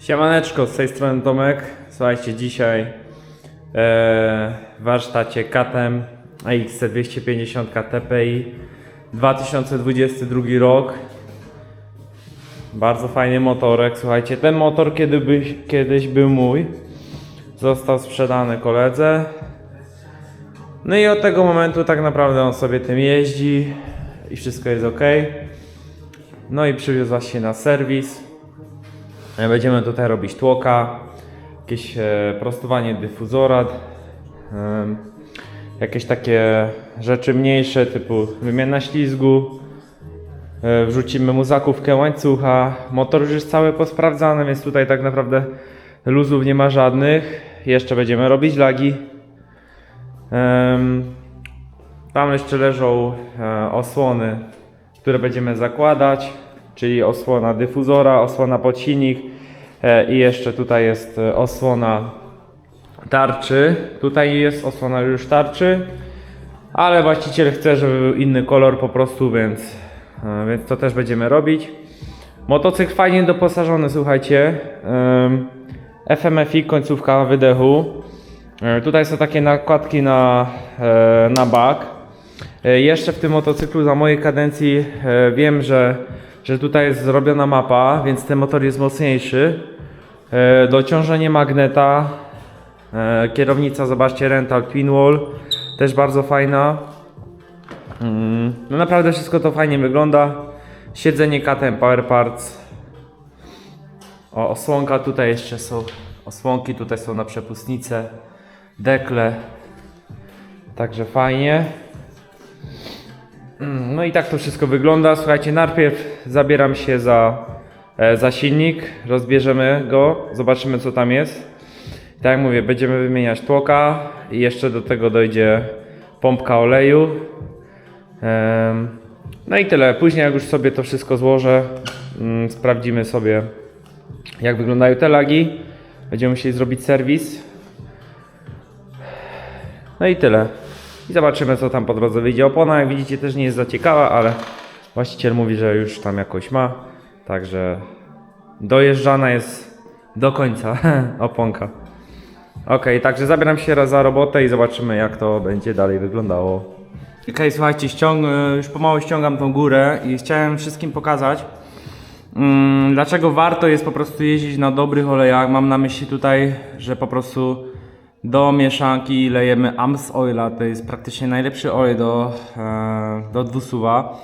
Siemaneczko, z tej strony Tomek. Słuchajcie, dzisiaj e, w warsztacie KTM AX250 TPI 2022 rok. Bardzo fajny motorek. Słuchajcie, ten motor kiedy by, kiedyś był mój. Został sprzedany koledze. No i od tego momentu tak naprawdę on sobie tym jeździ i wszystko jest ok. No i przywiózł właśnie na serwis. E, Będziemy tutaj robić tłoka, jakieś e, prostowanie dyfuzora, em, jakieś takie rzeczy mniejsze typu wymiana ślizgu. E, Wrzucimy mu zakówkę łańcucha. Motor już jest cały posprawdzany, więc tutaj tak naprawdę luzów nie ma żadnych. Jeszcze będziemy robić lagi. Tam jeszcze leżą e, osłony, które będziemy zakładać, czyli osłona dyfuzora, osłona pod silnik e, i jeszcze tutaj jest e, osłona tarczy. Tutaj jest osłona już tarczy, ale właściciel chce, żeby był inny kolor po prostu, więc, e, więc to też będziemy robić. Motocykl fajnie doposażony, słuchajcie. FMFI, końcówka wydechu. E, Tutaj są takie nakładki na, e, na bak. E, Jeszcze w tym motocyklu za mojej kadencji e, wiem, że, że tutaj jest zrobiona mapa, więc ten motor jest mocniejszy. E, Dociążenie magneta. E, Kierownica, zobaczcie, Rental Twin Wall. Też bardzo fajna. Mm, No naprawdę wszystko to fajnie wygląda. Siedzenie KTM Power Parts. O, osłonka tutaj jeszcze są. Osłonki tutaj są na przepustnicę. Dekle. Także fajnie. Mm, No i tak to wszystko wygląda. Słuchajcie, najpierw zabieram się za, e, za silnik, rozbierzemy go, zobaczymy co tam jest. Tak jak mówię, będziemy wymieniać tłoka i jeszcze do tego dojdzie pompka oleju. No i tyle. Później jak już sobie to wszystko złożę, mm, sprawdzimy sobie jak wyglądają te lagi. Będziemy musieli zrobić serwis. No i tyle. I zobaczymy co tam po drodze wyjdzie. Opona jak widzicie też nie jest za ciekawa, ale właściciel mówi, że już tam jakoś ma. Także dojeżdżana jest do końca oponka. Ok, także zabieram się za robotę i zobaczymy jak to będzie dalej wyglądało. Okej, słuchajcie, ściąg, już pomału ściągam tą górę i chciałem wszystkim pokazać, Mm, Dlaczego warto jest po prostu jeździć na dobrych olejach? Mam na myśli tutaj, że po prostu do mieszanki lejemy Ams Oila. To jest praktycznie najlepszy olej do, e, do dwusuwa.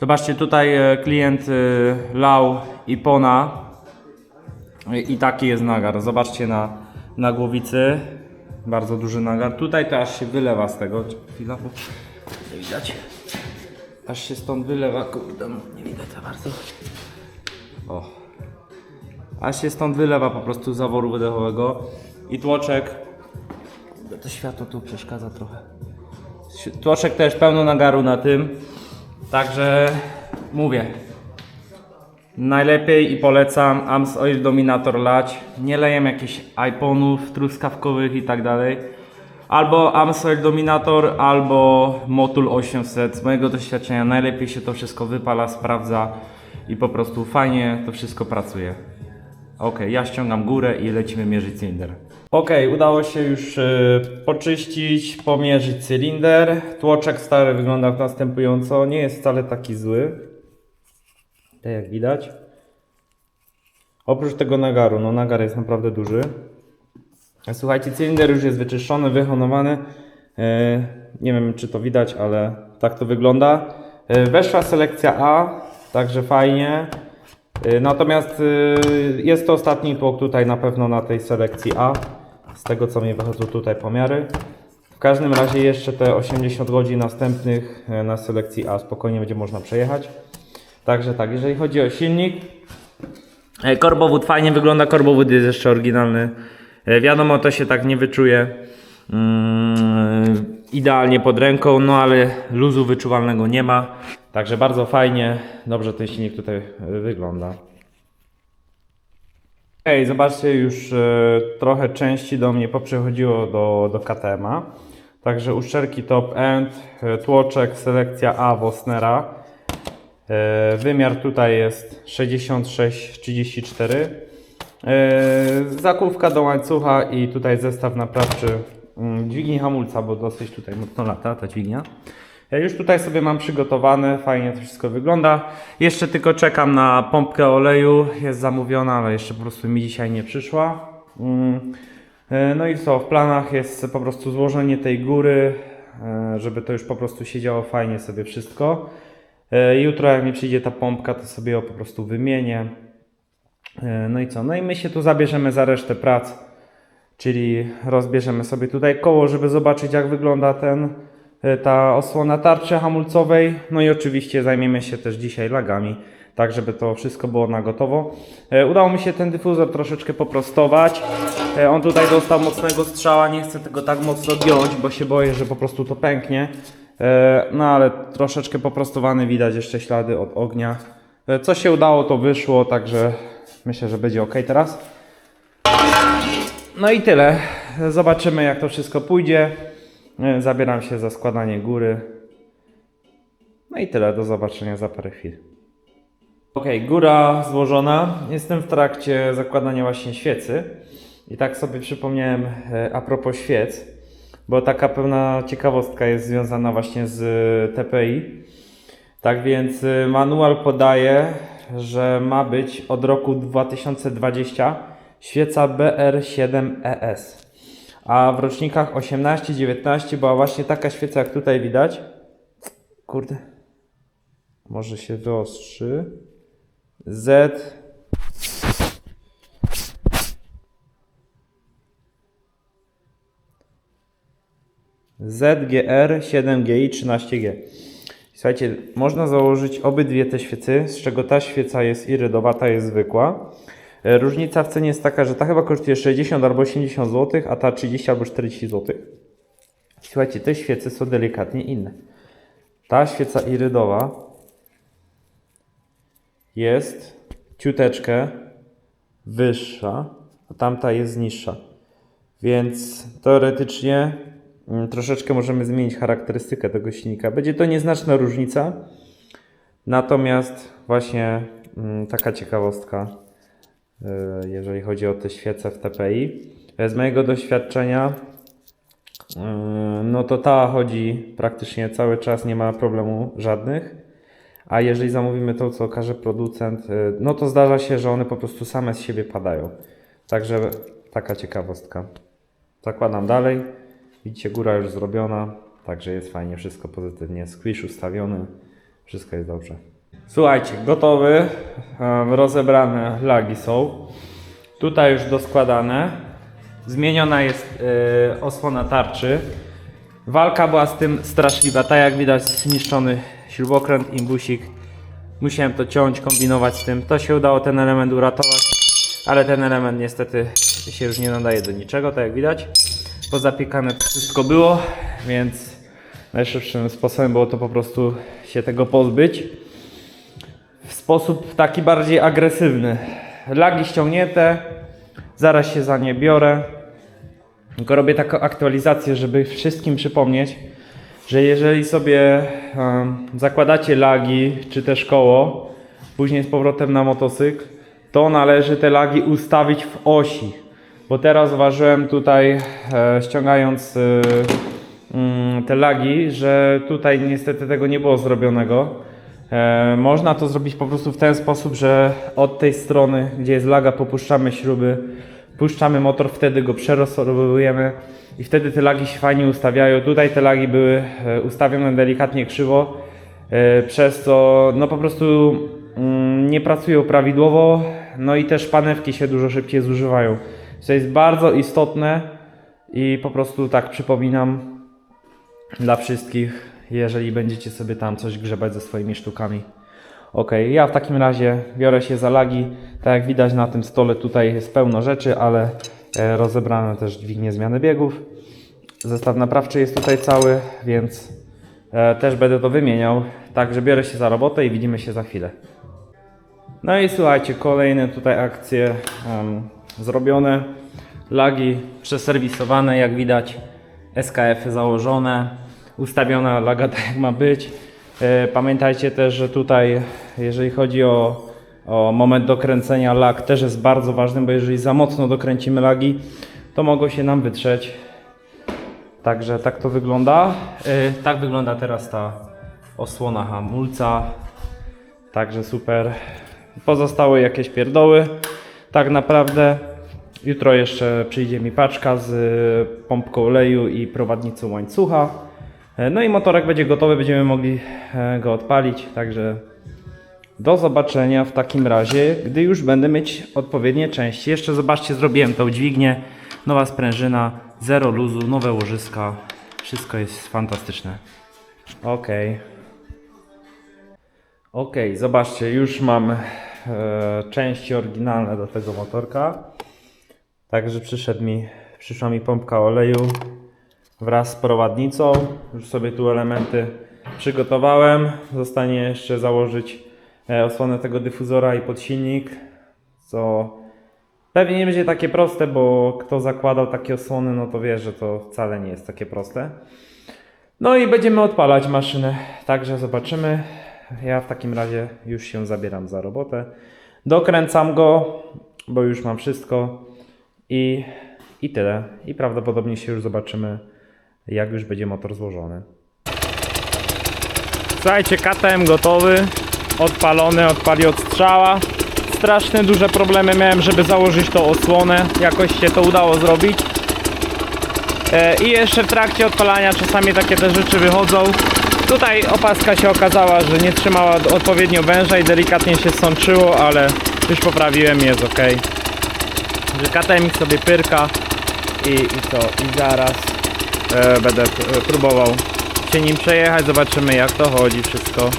Zobaczcie, tutaj e, klient e, lał Ipona i, taki jest nagar. Zobaczcie na, na głowicy. Bardzo duży nagar. Tutaj to aż się wylewa z tego. Chwila, bo nie widać. Aż się stąd wylewa, kurde, no, nie widać za bardzo. O. Aż się stąd wylewa po prostu z zaworu wydechowego. I tłoczek. To światło tu przeszkadza trochę. Tłoczek też pełno nagaru na tym. Także mówię. Najlepiej i polecam Ams Oil Dominator lać. Nie lejem jakichś iPonów truskawkowych i tak dalej. Albo Ams Oil Dominator, albo Motul 800. Z mojego doświadczenia najlepiej się to wszystko wypala, sprawdza i po prostu fajnie to wszystko pracuje. Ok, ja ściągam górę i lecimy mierzyć cylinder. Ok, udało się już y, poczyścić, pomierzyć cylinder. Tłoczek stary wygląda następująco, nie jest wcale taki zły. Tak jak widać. Oprócz tego nagaru, no nagar jest naprawdę duży. Słuchajcie, cylinder już jest wyczyszczony, wyhonowany. E, Nie wiem, czy to widać, ale tak to wygląda. E, Weszła selekcja A, także fajnie. E, Natomiast jest to ostatni tłok tutaj na pewno na tej selekcji A. Z tego co mi wychodzą tutaj pomiary. W każdym razie jeszcze te 80 godzin następnych e, na selekcji A spokojnie będzie można przejechać. Także tak, jeżeli chodzi o silnik, E, Korbowód fajnie wygląda, korbowód jest jeszcze oryginalny. E, Wiadomo, to się tak nie wyczuje mm, idealnie pod ręką, no ale luzu wyczuwalnego nie ma. Także bardzo fajnie, dobrze ten silnik tutaj wygląda. Ej, zobaczcie, już e, trochę części do mnie poprzechodziło do, do KTM-a. Także uszczelki top end, e, tłoczek, selekcja A Wosnera. E, Wymiar tutaj jest 66-34. Yy, zakówka do łańcucha i tutaj zestaw naprawczy mm, dźwigni hamulca, bo dosyć tutaj mocno lata ta dźwignia. Ja już tutaj sobie mam przygotowane, fajnie to wszystko wygląda. Jeszcze tylko czekam na pompkę oleju, jest zamówiona, ale jeszcze po prostu mi dzisiaj nie przyszła. Mm. E, No i co, w planach jest po prostu złożenie tej góry, e, żeby to już po prostu siedziało fajnie sobie wszystko. E, Jutro jak mi przyjdzie ta pompka, to sobie ją po prostu wymienię. No i co? No i my się tu zabierzemy za resztę prac, czyli rozbierzemy sobie tutaj koło, żeby zobaczyć jak wygląda ten, ta osłona tarczy hamulcowej. No i oczywiście zajmiemy się też dzisiaj lagami, tak żeby to wszystko było na gotowo. E, Udało mi się ten dyfuzor troszeczkę poprostować. E, On tutaj dostał mocnego strzała, nie chcę tego tak mocno giąć, bo się boję, że po prostu to pęknie. E, No ale troszeczkę poprostowany widać jeszcze ślady od ognia. E, Co się udało, to wyszło, także myślę, że będzie ok teraz. No i tyle. Zobaczymy jak to wszystko pójdzie. E, Zabieram się za składanie góry. No i tyle, do zobaczenia za parę chwil. Ok, góra złożona. Jestem w trakcie zakładania właśnie świecy. I tak sobie przypomniałem e, a propos świec, bo taka pewna ciekawostka jest związana właśnie z e, TPI. Tak więc manual podaje, że ma być od roku 2020 świeca BR7ES. A w rocznikach 18-19 była właśnie taka świeca, jak tutaj widać. Kurde. Może się wyostrzy. Z. ZGR 7GI 13G. Słuchajcie, można założyć obydwie te świecy, z czego ta świeca jest irydowa, ta jest zwykła. E, Różnica w cenie jest taka, że ta chyba kosztuje 60 albo 80 zł, a ta 30 albo 40 zł. Słuchajcie, te świece są delikatnie inne. Ta świeca irydowa jest ciuteczkę wyższa, a tamta jest niższa. Więc teoretycznie mm, troszeczkę możemy zmienić charakterystykę tego silnika. Będzie to nieznaczna różnica. Natomiast właśnie mm, taka ciekawostka, jeżeli chodzi o te świece w TPI. E, Z mojego doświadczenia, y, no to ta chodzi praktycznie cały czas, nie ma problemu żadnych. A jeżeli zamówimy to, co każe producent, no to zdarza się, że one po prostu same z siebie padają. Także taka ciekawostka. Zakładam dalej. Widzicie, góra już zrobiona, także jest fajnie, wszystko pozytywnie. Squish ustawiony, wszystko jest dobrze. Słuchajcie, gotowy, rozebrane lagi są. Tutaj już doskładane. Zmieniona jest y, osłona tarczy. Walka była z tym straszliwa, tak jak widać zniszczony śrubokręt, imbusik. Musiałem to ciąć, kombinować z tym. To się udało ten element uratować, ale ten element niestety się już nie nadaje do niczego, tak jak widać. Pozapiekane wszystko było, więc najszybszym sposobem było to po prostu się tego pozbyć. W sposób taki bardziej agresywny. Lagi ściągnięte, zaraz się za nie biorę. Tylko robię taką aktualizację, żeby wszystkim przypomnieć, że jeżeli sobie zakładacie lagi czy też koło, później z powrotem na motocykl, to należy te lagi ustawić w osi. Bo teraz zauważyłem tutaj, e, ściągając e, mm, te lagi, że tutaj niestety tego nie było zrobionego. E, można to zrobić po prostu w ten sposób, że od tej strony, gdzie jest laga, popuszczamy śruby, puszczamy motor, wtedy go przerozsorowujemy i wtedy te lagi się fajnie ustawiają. Tutaj te lagi były e, ustawione delikatnie krzywo, e, przez co no po prostu mm, nie pracują prawidłowo, no i też panewki się dużo szybciej zużywają. Co jest bardzo istotne i po prostu tak przypominam, dla wszystkich, jeżeli będziecie sobie tam coś grzebać ze swoimi sztukami. Ok, ja w takim razie biorę się za lagi. Tak jak widać na tym stole tutaj jest pełno rzeczy, ale e, rozebrane też dźwignie zmiany biegów. Zestaw naprawczy jest tutaj cały, więc e, też będę to wymieniał. Także biorę się za robotę i widzimy się za chwilę. No i słuchajcie, kolejne tutaj akcje em, zrobione. Lagi przeserwisowane, jak widać. SKF założone, ustawiona laga tak jak ma być. E, Pamiętajcie też, że tutaj, jeżeli chodzi o O moment dokręcenia lag też jest bardzo ważny, bo jeżeli za mocno dokręcimy lagi, to mogą się nam wytrzeć. Także tak to wygląda. Yy, tak wygląda teraz ta osłona hamulca. Także super. Pozostałe jakieś pierdoły. Tak naprawdę jutro jeszcze przyjdzie mi paczka z pompką oleju i prowadnicą łańcucha. E, No i motorek będzie gotowy, będziemy mogli e, go odpalić. Także do zobaczenia w takim razie, gdy już będę mieć odpowiednie części. Jeszcze zobaczcie, zrobiłem tą dźwignię, nowa sprężyna, zero luzu, nowe łożyska. Wszystko jest fantastyczne. Okej. Okej, zobaczcie, już mam e, części oryginalne do tego motorka. Także przyszedł mi, przyszła mi pompka oleju wraz z prowadnicą. Już sobie tu elementy przygotowałem. Zostanie jeszcze założyć e, osłonę tego dyfuzora i podsilnik, co pewnie nie będzie takie proste, bo kto zakładał takie osłony, no to wie, że to wcale nie jest takie proste. No i będziemy odpalać maszynę, także zobaczymy. Ja w takim razie już się zabieram za robotę. Dokręcam go, bo już mam wszystko i, i tyle. I prawdopodobnie się już zobaczymy, jak już będzie motor złożony. Słuchajcie, KTM gotowy, odpalony, odpali od strzała. Straszne duże problemy miałem, żeby założyć tą osłonę. Jakoś się to udało zrobić. E, I jeszcze w trakcie odpalania czasami takie te rzeczy wychodzą. Tutaj opaska się okazała, że nie trzymała odpowiednio węża i delikatnie się sączyło, ale już poprawiłem, jest ok. Że KTM sobie pyrka i, i co, i zaraz e, będę p- próbował się nim przejechać, zobaczymy jak to chodzi wszystko.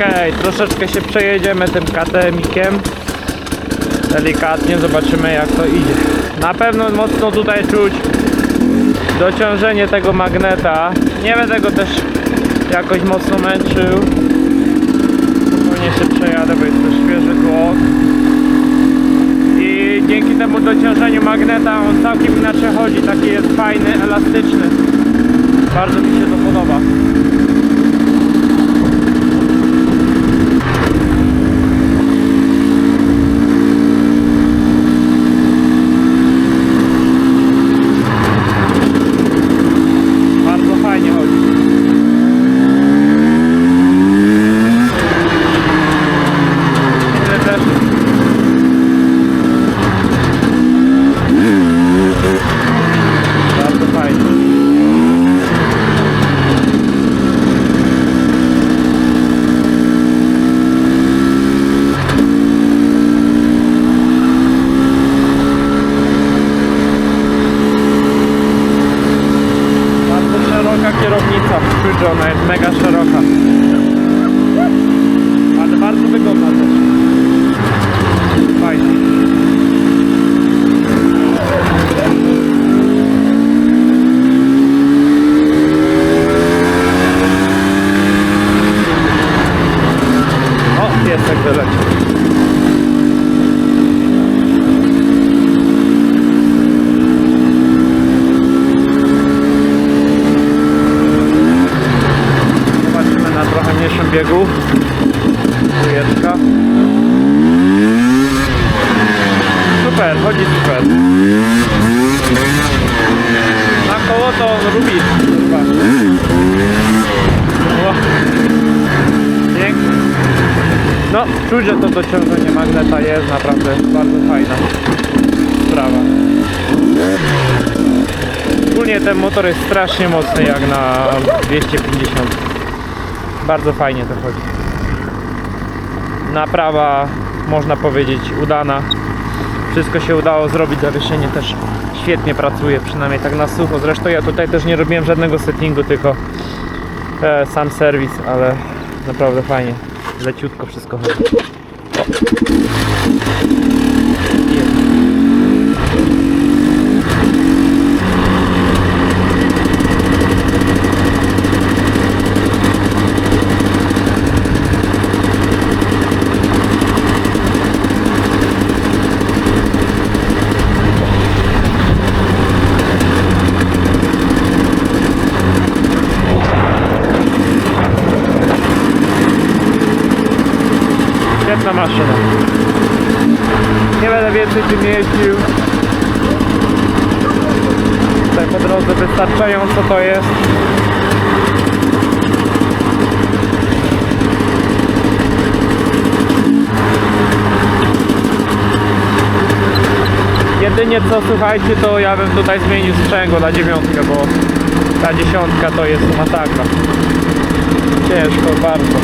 Okej, troszeczkę się przejedziemy tym KTM-ikiem. Delikatnie zobaczymy jak to idzie. Na pewno mocno tutaj czuć dociążenie tego magneta. Nie będę go też jakoś mocno męczył. Spokojnie się przejadę, bo jest to świeży tło. I dzięki temu dociążeniu magneta on całkiem inaczej chodzi. Taki jest fajny, elastyczny. Bardzo mi się to podoba. Bardzo fajnie chodzi. Widzę też. Bardzo fajnie. Bardzo szeroka kierownica, czuć, że ona jest mega szeroka. Ale bardzo wygodna też. Fajnie. O, piesek wyleciał. Zobaczymy na trochę mniejszym biegu. Dwójeczka. Super, chodzi super. Na koło to lubi. Pięknie. No, czuć, że to dociążenie magneta jest naprawdę bardzo fajna sprawa. Ogólnie ten motor jest strasznie mocny jak na 250. Bardzo fajnie to chodzi. Naprawa, można powiedzieć, udana. Wszystko się udało zrobić, zawieszenie też świetnie pracuje, przynajmniej tak na sucho. Zresztą ja tutaj też nie robiłem żadnego settingu, tylko e, sam serwis, ale naprawdę fajnie. Leciutko wszystko chodzi. O. Jest. więcej tym jeździł. Tutaj po drodze wystarczająco to jest. Jedynie co słuchajcie, to ja bym tutaj zmienił sprzęgło na dziewiątkę, bo ta dziesiątka to jest masakra. Ciężko bardzo.